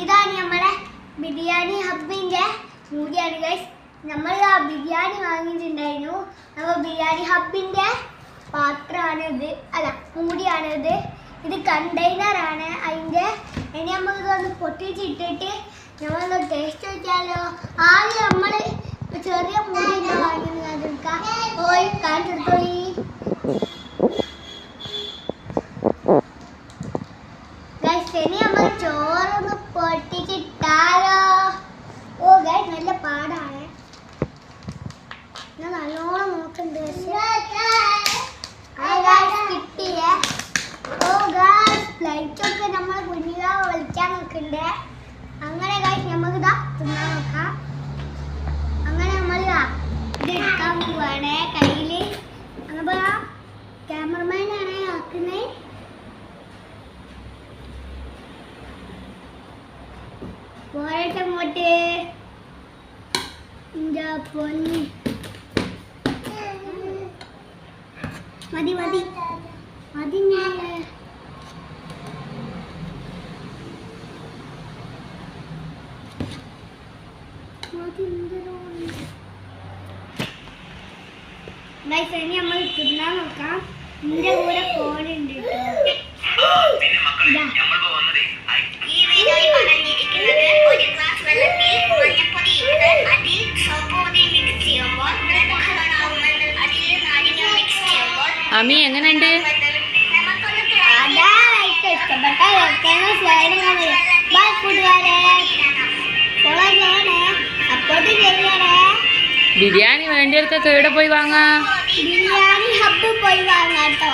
ഇതാണ് നമ്മളെ ബിരിയാണി ഹബ്ബിന്റെ മൂടിയാണ് ഗൈസ് നമ്മൾ ആ ബിരിയാണി വാങ്ങിയിട്ടുണ്ടായിരുന്നു. നമ്മൾ ബിരിയാണി ഹബ്ബിന്റെ പാത്രമാണ് ഇത് അല്ല മൂടിയാണിത്. ഇത് കണ്ടെയ്നറാണ്. അതിന്റെ ഇനി നമുക്ക് ഇതൊന്ന് പൊട്ടിച്ചിട്ടിട്ട് നമ്മളൊന്ന് ടേസ്റ്റ് വെച്ചാലോ ആദ്യം നമ്മൾ ചെറിയ മൂടി വാങ്ങുന്നത് ഓയിൽ ഓയ് കാണിച്ചെടുത്തോയി ഗൈസ് ഇനി നമ്മൾ ചോറൊന്ന് പൊട്ടിച്ചിട്ടാലോ ഓ ഗൈസ് നല്ല പാടാണ് ഞാൻ നല്ലോണം പക്ഷേ. കിട്ടിയേ. ഓ ഗൈസ് പ്ലേറ്റ് ഒക്കെ നമ്മൾ കുഞ്ഞിതാ വലിക്കാൻ നോക്കണ്ടേ അങ്ങനെ ഗൈസ് നമുക്ക് ഇതാ തിന്നാൻ നോക്കാം. അങ്ങനെ നമ്മൾ ഇതാ ഇത് എടുക്കാൻ പോവാണ് കയ്യിൽ അങ്ങനെ ക്യാമറമാനാണ് ആക്കുന്നത്. പോരട്ടെ എന്താ പൊന്നി. മതി മതി. മതി ഇനി നമ്മൾ തിന്നാൻ നോക്കാം. നിന്റെ കൂടെ ഫോണുണ്ട് പിന്നെ സപ്പോർട്ട് എങ്ങനെയുണ്ട്? ബിരിയാണി വേണ്ടിയവർക്കൊക്കെ എവിടെ പോയി വാങ്ങാം? ബിരിയാണി ഹബ്ബ് പോയി വാങ്ങാട്ടോ. ബൈ